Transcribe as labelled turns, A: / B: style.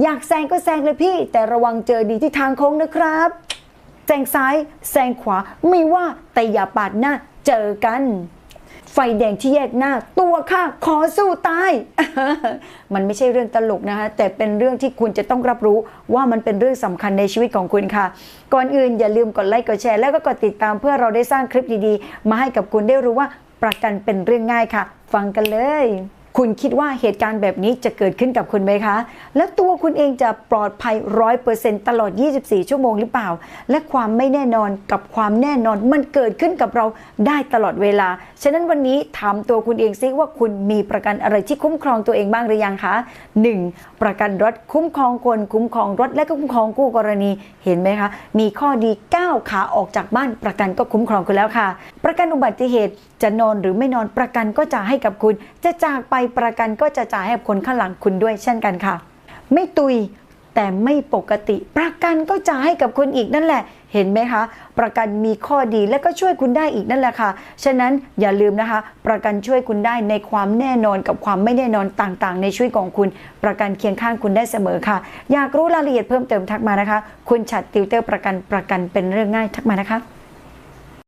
A: อยากแซงก็แซงเลยพี่ แต่ระวังเจอดีที่ทางโค้งนะครับแซงซ้ายแซงขวาไม่ว่าแต่อย่าปาดหน้าเจอกัน ไฟแดงที่แยกหน้า ตัวข้าขอสู้ตาย มันไม่ใช่เรื่องตลกนะคะแต่เป็นเรื่องที่คุณจะต้องรับรู้ว่ามันเป็นเรื่องสำคัญในชีวิตของคุณค่ะ ก่อนอื่นอย่าลืมกดไลค์กดแชร์แล้วก็กดติดตามเพื่อเราได้สร้างคลิปดีๆ มาให้กับคุณได้รู้ว่าประกันเป็นเรื่องง่ายค่ะ ฟังกันเลย คุณคิดว่าเหตุการณ์แบบนี้จะเกิดขึ้นกับคุณไหมคะ แล้วตัวคุณเองจะปลอดภัยร้อยเปอร์เซ็นต์ตลอด 24 ชั่วโมงหรือเปล่า และความไม่แน่นอนกับความแน่นอนมันเกิดขึ้นกับเราได้ตลอดเวลา ฉะนั้นวันนี้ถามตัวคุณเองซิว่าคุณมีประกันอะไรที่คุ้มครองตัวเองบ้างหรือยังคะ 1. ประกันรถคุ้มครองคน คุ้มครองรถและก็คุ้มครองคู่กรณีเห็นไหมคะ มีข้อดีก้าวขาออกจากบ้านประกันก็คุ้มครองคุณแล้วค่ะ ประกันอุบัติเหตุจะนอนหรือไม่นอนประกันก็จะให้กับคุณ จะจากไปประกันก็จะจ่ายให้กับคนข้างหลังคุณด้วยเช่นกันค่ะ ไม่ตุยแต่ไม่ปกติ ประกันก็จ่ายให้กับคุณอีกนั่นแหละ เห็นไหมคะ ประกันมีข้อดีและก็ช่วยคุณได้อีกนั่นแหละค่ะ ฉะนั้นอย่าลืมนะคะ ประกันช่วยคุณได้ในความแน่นอนกับความไม่แน่นอนต่างๆ ในชีวิตของคุณ ประกันเคียงข้างคุณได้เสมอค่ะ อยากรู้รายละเอียดเพิ่มเติมทักมานะคะ คุณฉัดติวเตอร์ประกันประกันเป็นเรื่องง่ายทักมานะคะ